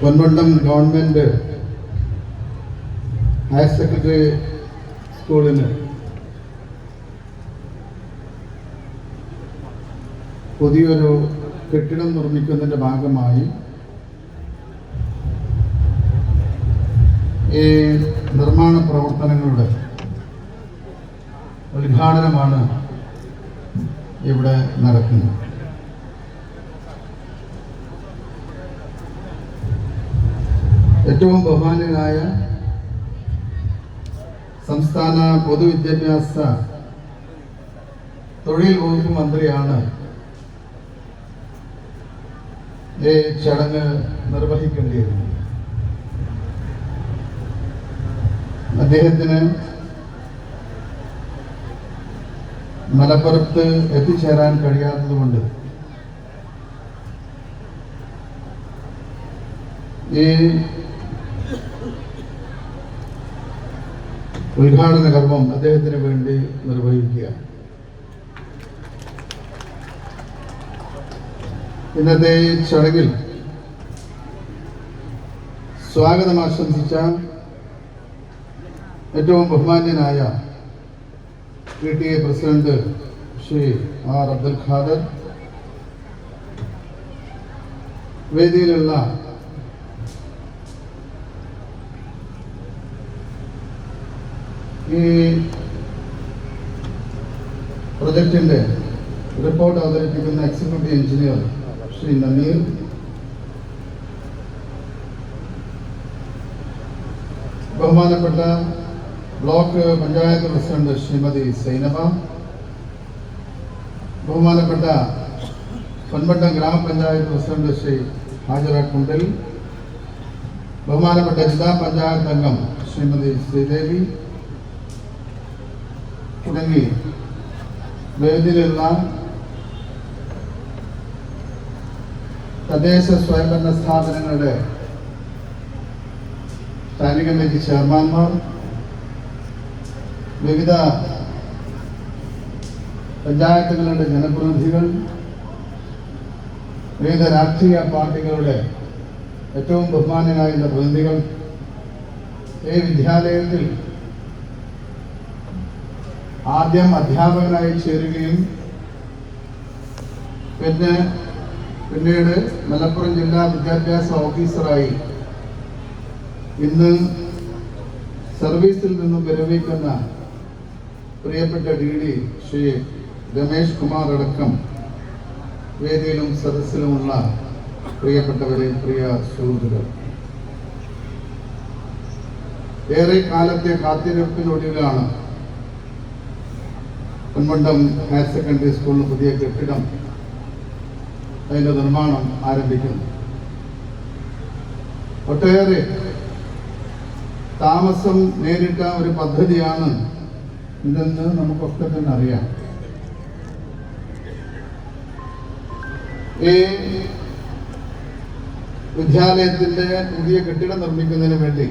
Ponmundam government higher secondary സ്കൂളിന് പുതിയൊരു കെട്ടിടം നിർമ്മിക്കുന്നതിന്റെ ഭാഗമായി ഈ നിർമ്മാണ പ്രവർത്തനങ്ങളുടെ ഉദ്ഘാടനമാണ് ഇവിടെ നടക്കുന്നത്. ഏറ്റവും ബഹുമാനായ സംസ്ഥാന പൊതുവിദ്യാഭ്യാസ തൊഴിൽ വകുപ്പ് മന്ത്രിയാണ് ഈ ചടങ്ങ് നിർവഹിക്കേണ്ടിയിരുന്നത്. അദ്ദേഹത്തിന് മലപ്പുറത്ത് എത്തിച്ചേരാൻ കഴിയാത്തതുകൊണ്ട് ഈ ഉദ്ഘാടന കർമ്മം അദ്ദേഹത്തിന് വേണ്ടി നിർവഹിക്കുക. ഇന്നത്തെ ഈ ചടങ്ങിൽ സ്വാഗതം ആശംസിച്ച ഏറ്റവും ബഹുമാന്യനായ P T A president Shri R Abdul Khader വേദിയിലുള്ള ഈ പ്രൊജക്ടിന്റെ റിപ്പോർട്ട് അവതരിപ്പിക്കുന്ന എക്സിക്യൂട്ടീവ് എഞ്ചിനീയർ ശ്രീ നമീർ. ബഹുമാനപ്പെട്ട ബ്ലോക്ക് പഞ്ചായത്ത് പ്രസിഡന്റ് ശ്രീമതി സൈനബ. ബഹുമാനപ്പെട്ട പൊൻപട്ടം ഗ്രാമപഞ്ചായത്ത് പ്രസിഡന്റ് ശ്രീ ഹാജറ കുണ്ടിൽ. ബഹുമാനപ്പെട്ട ജില്ലാ പഞ്ചായത്ത് അംഗം ശ്രീമതി ശ്രീദേവി. തുടങ്ങി വേദിയിലെല്ലാം തദ്ദേശ സ്വയംഭരണ സ്ഥാപനങ്ങളുടെ സ്റ്റാൻഡിംഗ് കമ്മിറ്റി ചെയർമാൻമാർ വിവിധ പഞ്ചായത്തുകളുടെ ജനപ്രതിനിധികൾ വിവിധ രാഷ്ട്രീയ പാർട്ടികളുടെ ഏറ്റവും ബഹുമാനരായ പ്രതിനിധികൾ ഈ വിദ്യാലയത്തിൽ ആദ്യം അധ്യാപകനായി ചേരുകയും പിന്നെ പിന്നീട് മലപ്പുറം ജില്ലാ വിദ്യാഭ്യാസ ഓഫീസറായി ഇന്ന് സർവീസിൽ നിന്നും വിരമിക്കുന്ന പ്രിയപ്പെട്ട ഡി ഡി ശ്രീ രമേഷ് കുമാർ അടക്കം വേദിയിലും സദസ്സിലുമുള്ള പ്രിയപ്പെട്ടവരെ പ്രിയ സുഹൃത്തുക്കൾ ഏറെ കാലത്തെ കാത്തിരിപ്പിനൊടുവിലാണ് പൊന്മുണ്ടം ഹയർ സെക്കൻഡറി സ്കൂളിന് പുതിയ കെട്ടിടം അതിന്റെ നിർമ്മാണം ആരംഭിക്കുന്നു. ഒട്ടേറെ താമസം നേരിട്ട ഒരു പദ്ധതിയാണ് ഇതെന്ന് നമുക്കൊക്കെ തന്നെ അറിയാം. ഈ വിദ്യാലയത്തിന്റെ പുതിയ കെട്ടിടം നിർമ്മിക്കുന്നതിന് വേണ്ടി